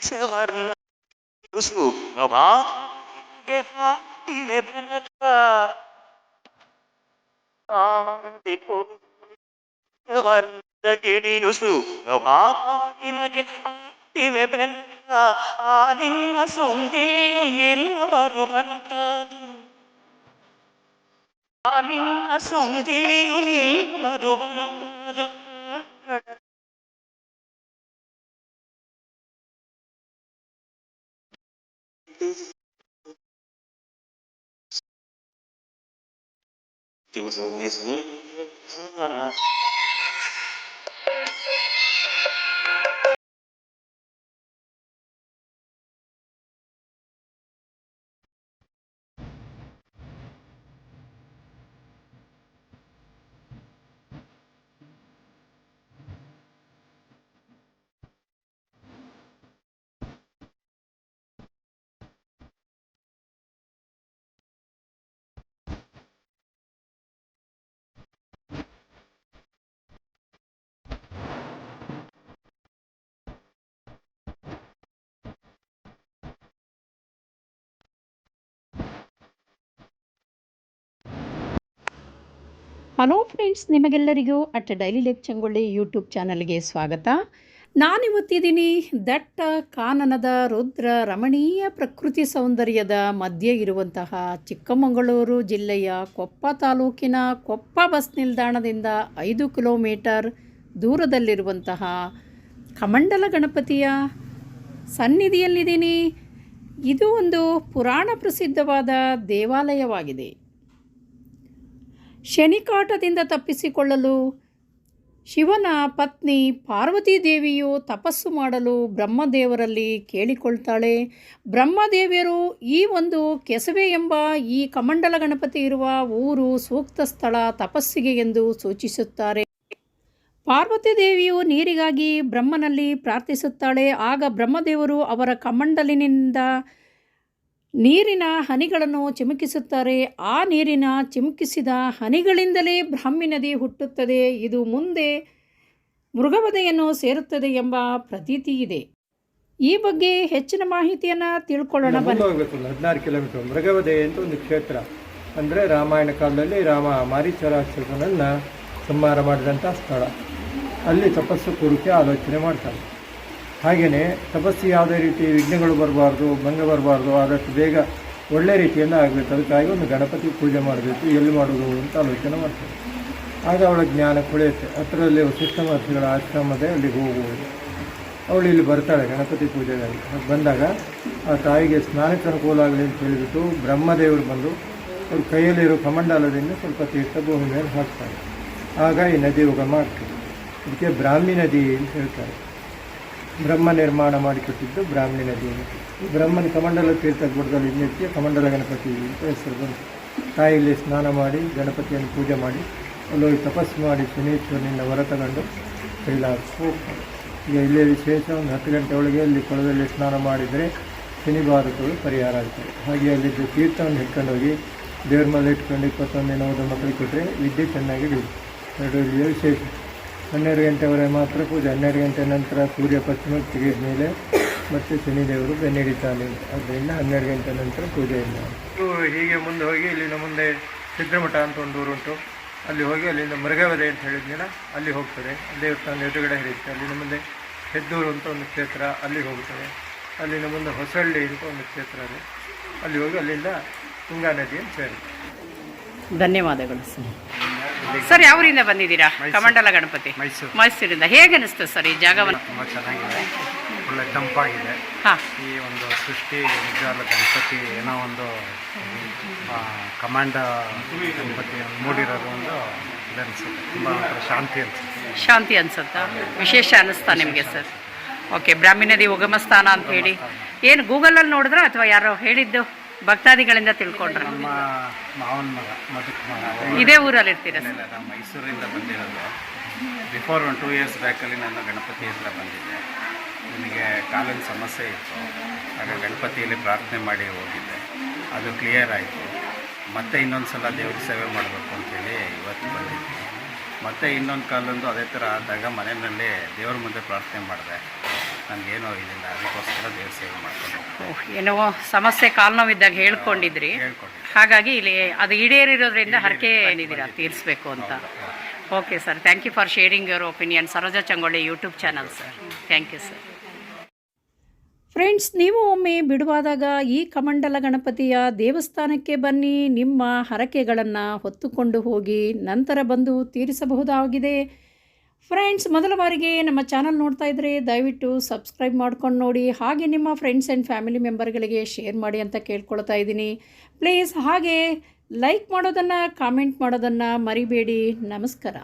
صغر الأسلوب ربعة إذا لبنت عندكم صغر تجري الأسلوب ربعة إذا لبنت عن الأسندي الغربة عن الأسندي الغربة Deus é o mesmo. Hello friends, ನಿಮಗೆಲ್ಲರಿಗೂ at daily life Changolli YouTube ಚಾನಲ್ಗೆ ಸ್ವಾಗತ. ನಾನಿವತ್ತಿದ್ದೀನಿ ದಟ್ಟ ಕಾನನದ ರುದ್ರ ರಮಣೀಯ ಪ್ರಕೃತಿ ಸೌಂದರ್ಯದ ಮಧ್ಯೆ ಇರುವಂತಹ ಚಿಕ್ಕಮಗಳೂರು ಜಿಲ್ಲೆಯ ಕೊಪ್ಪ ತಾಲೂಕಿನ ಕೊಪ್ಪ ಬಸ್ ನಿಲ್ದಾಣದಿಂದ ಐದು ಕಿಲೋಮೀಟರ್ ದೂರದಲ್ಲಿರುವಂತಹ ಕಮಂಡಲ ಗಣಪತಿಯ ಸನ್ನಿಧಿಯಲ್ಲಿದ್ದೀನಿ. ಇದು ಒಂದು ಪುರಾಣ ಪ್ರಸಿದ್ಧವಾದ ದೇವಾಲಯವಾಗಿದೆ. ಶನಿಕಾಟದಿಂದ ತಪ್ಪಿಸಿಕೊಳ್ಳಲು ಶಿವನ ಪತ್ನಿ ಪಾರ್ವತಿ ದೇವಿಯು ತಪಸ್ಸು ಮಾಡಲು ಬ್ರಹ್ಮದೇವರಲ್ಲಿ ಕೇಳಿಕೊಳ್ತಾಳೆ. ಬ್ರಹ್ಮದೇವಿಯರು ಈ ಒಂದು ಕೆಸವೆ ಎಂಬ ಈ ಕಮಂಡಲ ಗಣಪತಿ ಇರುವ ಊರು ಸೂಕ್ತ ಸ್ಥಳ ತಪಸ್ಸಿಗೆ ಎಂದು ಸೂಚಿಸುತ್ತಾರೆ. ಪಾರ್ವತಿ ದೇವಿಯು ನೀರಿಗಾಗಿ ಬ್ರಹ್ಮನಲ್ಲಿ ಪ್ರಾರ್ಥಿಸುತ್ತಾಳೆ. ಆಗ ಬ್ರಹ್ಮದೇವರು ಅವರ ಕಮಂಡಲಿನಿಂದ ನೀರಿನ ಹನಿಗಳನ್ನು ಚಿಮುಕಿಸುತ್ತಾರೆ. ಆ ನೀರಿನ ಚಿಮುಕಿಸಿದ ಹನಿಗಳಿಂದಲೇ ಬ್ರಾಹ್ಮಿ ನದಿ ಹುಟ್ಟುತ್ತದೆ. ಇದು ಮುಂದೆ ಮೃಗವಧೆಯನ್ನು ಸೇರುತ್ತದೆ ಎಂಬ ಪ್ರತೀತಿ ಇದೆ. ಈ ಬಗ್ಗೆ ಹೆಚ್ಚಿನ ಮಾಹಿತಿಯನ್ನು ತಿಳ್ಕೊಳ್ಳೋಣ ಹೋಗ್ಬೇಕು ಹದಿನಾರು ಕಿಲೋಮೀಟರ್ ಮೃಗವಧೆ ಅಂತ ಒಂದು ಕ್ಷೇತ್ರ. ಅಂದರೆ ರಾಮಾಯಣ ಕಾಲದಲ್ಲಿ ರಾಮ ಮಾರೀಚರಾಕ್ಷಸನನ್ನು ಸಂಹಾರ ಮಾಡಿದಂಥ ಸ್ಥಳ. ಅಲ್ಲಿ ತಪಸ್ಸು ಕೂರಿಕೆ ಆಲೋಚನೆ ಮಾಡ್ತಾರೆ. ಹಾಗೆಯೇ ತಪಸ್ಸಿ ಯಾವುದೇ ರೀತಿ ವಿಘ್ನಗಳು ಬರಬಾರ್ದು, ಭಂಗ ಬರಬಾರ್ದು, ಆದಷ್ಟು ಬೇಗ ಒಳ್ಳೆ ರೀತಿಯಿಂದ ಆಗಬೇಕು. ಅದಕ್ಕಾಗಿ ಒಂದು ಗಣಪತಿ ಪೂಜೆ ಮಾಡಬೇಕು. ಎಲ್ಲಿ ಮಾಡೋದು ಅಂತ ಆಲೋಚನೆ ಮಾಡ್ತಾರೆ ಆಗ ಅವಳ ಜ್ಞಾನ ಕುಳಿಯುತ್ತೆ. ಹತ್ತಿರದಲ್ಲಿ ವಸಿಷ್ಠ ಮಹರ್ಷಿಗಳ ಆಶ್ರಮದೇ ಅಲ್ಲಿಗೆ ಹೋಗುವುದು. ಅವಳು ಇಲ್ಲಿ ಬರ್ತಾಳೆ ಗಣಪತಿ ಪೂಜೆಗಾಗಿ. ಬಂದಾಗ ಆ ತಾಯಿಗೆ ಸ್ನಾನಕ್ಕೆ ಅನುಕೂಲ ಆಗಲಿ ಅಂತ ಹೇಳಿಬಿಟ್ಟು ಬ್ರಹ್ಮದೇವರು ಬಂದು ಅವ್ರ ಕೈಯಲ್ಲಿರೋ ಕಮಂಡಲದಿಂದ ಸ್ವಲ್ಪ ತೀರ್ಥ ಭೂಮಿ ಮೇಲೆ ಹಾಕ್ತಾರೆ. ಆಗ ಈ ನದಿ ಉಗಮ ಆಗ್ತದೆ. ಇದಕ್ಕೆ ಬ್ರಾಹ್ಮಿ ನದಿ ಅಂತ ಹೇಳ್ತಾರೆ. ಬ್ರಹ್ಮ ನಿರ್ಮಾಣ ಮಾಡಿಕೊಟ್ಟಿದ್ದು ಬ್ರಾಹ್ಮಿ ನದಿ ಈ ಬ್ರಹ್ಮನ ಕಮಂಡಲ ತೀರ್ಥ ಗುಡ್ಡದಲ್ಲಿ ನಿತ್ಯ ಕಮಂಡಲ ಗಣಪತಿ ಅಂತ ಹೆಸರು ಬಂತು. ತಾಯಿಯಲ್ಲಿ ಸ್ನಾನ ಮಾಡಿ, ಗಣಪತಿಯನ್ನು ಪೂಜೆ ಮಾಡಿ, ಅಲ್ಲೋಗಿ ತಪಸ್ಸು ಮಾಡಿ ಶನೀಶ್ವರನಿಂದ ಹೊರ ತಗೊಂಡು ಕೈಲಾಸಕ್ಕೆ ಈಗ ಇಲ್ಲೇ ವಿಶೇಷ, ಒಂದು ಹತ್ತು ಗಂಟೆ ಒಳಗೆ ಅಲ್ಲಿ ಕೊಳದಲ್ಲಿ ಸ್ನಾನ ಮಾಡಿದರೆ ಶನಿ ಪರಿಹಾರ ಆಗ್ತವೆ ಹಾಗೆ ಅಲ್ಲಿದ್ದು ತೀರ್ಥವನ್ನು ಹಿಡ್ಕೊಂಡು ಹೋಗಿ ದೇವ್ರ ಮೇಲೆ ಇಟ್ಕೊಂಡು ಇಪ್ಪತ್ತೊಂದು ದಿನ ಹೋದ ಮಕ್ಕಳಿಗೆ ಕೊಟ್ಟರೆ ವಿದ್ಯೆ ಚೆನ್ನಾಗಿ ಎರಡು ವಿಶೇಷ. ಹನ್ನೆರಡು ಗಂಟೆವರೆಗೆ ಮಾತ್ರ ಪೂಜೆ. ಹನ್ನೆರಡು ಗಂಟೆ ನಂತರ ಸೂರ್ಯ ಪಶ್ಚಿಮ ತೆಗೆದ ಮೇಲೆ ಮತ್ತೆ ಶನಿದೇವರು ಬೆನ್ನಿಡಿತಾನೆ. ಅದರಿಂದ ಹನ್ನೆರಡು ಗಂಟೆ ನಂತರ ಪೂಜೆ ಇಲ್ಲ ಹೀಗೆ ಮುಂದೆ ಹೋಗಿ ಇಲ್ಲಿನ ಮುಂದೆ ಸಿದ್ಧಮಠ ಅಂತ ಒಂದು ಊರುಂಟು. ಅಲ್ಲಿ ಹೋಗಿ ಅಲ್ಲಿಂದ ಮೃಗವದೆ ಅಂತ ಹೇಳಿದ್ನಿಲ್ಲ ಅಲ್ಲಿ ಹೋಗ್ತದೆ. ದೇವಸ್ಥಾನದ ಎದುರುಗಡೆ ಹರಿಯುತ್ತೆ ಅಲ್ಲಿನ ಮುಂದೆ ಹೆದ್ದೂರು ಅಂತ ಒಂದು ಕ್ಷೇತ್ರ ಅಲ್ಲಿ ಹೋಗ್ತದೆ. ಅಲ್ಲಿನ ಮುಂದೆ ಹೊಸಳ್ಳಿ ಅಂತ ಒಂದು ಕ್ಷೇತ್ರ ಇದೆ. ಅಲ್ಲಿ ಹೋಗಿ ಅಲ್ಲಿಂದ ತುಂಗಾ ನದಿಯನ್ನು ಸೇರುತ್ತೆ ಧನ್ಯವಾದಗಳು ಸರ್. ಸರ್ ಯಾವೂರಿಂದ ಬಂದಿದ್ದೀರಾ? ಕಮಂಡಲ ಗಣಪತಿ. ಮೈಸೂರು. ಮೈಸೂರಿಂದ. ಹೇಗೆ ಅನಿಸ್ತದೆ ಸರ್ ಈ ಜಾಗವನ್ನು? ತುಂಬ ಚೆನ್ನಾಗಿದೆ. ಒಳ್ಳೆ ತಂಪಾಗಿದೆ. ಹಾಂ. ಈ ಒಂದು ಸೃಷ್ಟಿ ನಿಜವಾದ ಗಣಪತಿ ಏನೋ ಒಂದು ಆ, ಕಮಾಂಡ ಗಣಪತಿ ಮೂಡಿರೋದು ಒಂದು ಇದು ಅನಿಸುತ್ತೆ ತುಂಬ ಒಂಥರ ಶಾಂತಿ ಅನಿಸುತ್ತೆ. ಶಾಂತಿ ಅನ್ಸುತ್ತಾ? ವಿಶೇಷ ಅನಿಸ್ತಾ ನಿಮಗೆ ಸರ್? ಓಕೆ ಬ್ರಾಹ್ಮಿ ನದಿ ಉಗಮ ಸ್ಥಾನ ಅಂತ ಹೇಳಿ. ಏನು ಗೂಗಲಲ್ಲಿ ನೋಡಿದ್ರ ಅಥವಾ ಯಾರೋ ಹೇಳಿದ್ದು? ಭಕ್ತಾದಿಗಳಿಂದ ತಿಳ್ಕೊಂಡ್ರೆ. ನಮ್ಮ ಮಾವನ ಮಗ ಮಧುಕ್ ಮಗ ಇದೇ ಊರಲ್ಲಿ ಇರ್ತೀರಾ ಇಲ್ಲ, ನಾನು ಮೈಸೂರಿಂದ ಬಂದಿರೋದು. ಬಿಫೋರ್ ಒಂದು ಟೂ ಇಯರ್ಸ್ ಬ್ಯಾಕಲ್ಲಿ ನಾನು ಗಣಪತಿ ಹತ್ರ ಬಂದಿದ್ದೆ. ನನಗೆ ಕಾಲಿನ ಸಮಸ್ಯೆ ಇತ್ತು. ಆಗ ಗಣಪತಿಯಲ್ಲಿ ಪ್ರಾರ್ಥನೆ ಮಾಡಿ ಹೋಗಿದ್ದೆ. ಅದು ಕ್ಲಿಯರ್ ಆಯಿತು. ಮತ್ತೆ ಇನ್ನೊಂದು ಸಲ ದೇವ್ರ ಸೇವೆ ಮಾಡಬೇಕು ಅಂತೇಳಿ ಇವತ್ತು ಬಂದಿದ್ದೆ. ಮತ್ತೆ ಇನ್ನೊಂದು ಕಾಲೊಂದು ಅದೇ ಥರ ಆದಾಗ ಮನೆಯಲ್ಲಿ ದೇವ್ರ ಮುಂದೆ ಪ್ರಾರ್ಥನೆ ಮಾಡಿದೆ. ನನಗೇನೋ ಇದಿಲ್ಲ ಅದಕ್ಕೋಸ್ಕರ ದೇವ್ರ ಸೇವೆ ಮಾಡ್ಕೊಂಡು ಓಹ್, ಏನೋ ಸಮಸ್ಯೆ ಕಾಲು ನೋವಿದ್ದಾಗ ಹೇಳ್ಕೊಂಡಿದ್ರಿ ಹಾಗಾಗಿ ಇಲ್ಲಿ ಅದು ಈಡೇರಿರೋದ್ರಿಂದ ಹರಕೆ ಏನಿದ್ದೀರಾ? ತೀರಿಸ್ಬೇಕು ಅಂತ. Okay sir thank you for sharing your opinion Saroja Changolli YouTube channel sir thank you sir friends ನೀವು ಒಮ್ಮೆ ಬಿಡುವಾದಾಗ ಈ ಕಮಂಡಲ ಗಣಪತಿಯ ದೇವಸ್ಥಾನಕ್ಕೆ ಬನ್ನಿ ನಿಮ್ಮ ಹರಕೆಗಳನ್ನು ಹೊತ್ತುಕೊಂಡು ಹೋಗಿ ನಂತರ ಬಂದು ತೀರಿಸಬಹುದಾಗಿದೆ. ಫ್ರೆಂಡ್ಸ್ ಮೊದಲ ಬಾರಿಗೆ ನಮ್ಮ ಚಾನಲ್ ನೋಡ್ತಾ ಇದ್ರೆ ದಯವಿಟ್ಟು ಸಬ್ಸ್ಕ್ರೈಬ್ ಮಾಡ್ಕೊಂಡು ನೋಡಿ, ಹಾಗೆ ನಿಮ್ಮ ಫ್ರೆಂಡ್ಸ್ ಆ್ಯಂಡ್ ಫ್ಯಾಮಿಲಿ ಮೆಂಬರ್ಗಳಿಗೆ ಶೇರ್ ಮಾಡಿ ಅಂತ ಕೇಳ್ಕೊಳ್ತಾ ಇದ್ದೀನಿ. ಪ್ಲೀಸ್ ಹಾಗೆ ಲೈಕ್ ಮಾಡೋದನ್ನು ಕಾಮೆಂಟ್ ಮಾಡೋದನ್ನು ಮರಿಬೇಡಿ. ನಮಸ್ಕಾರ.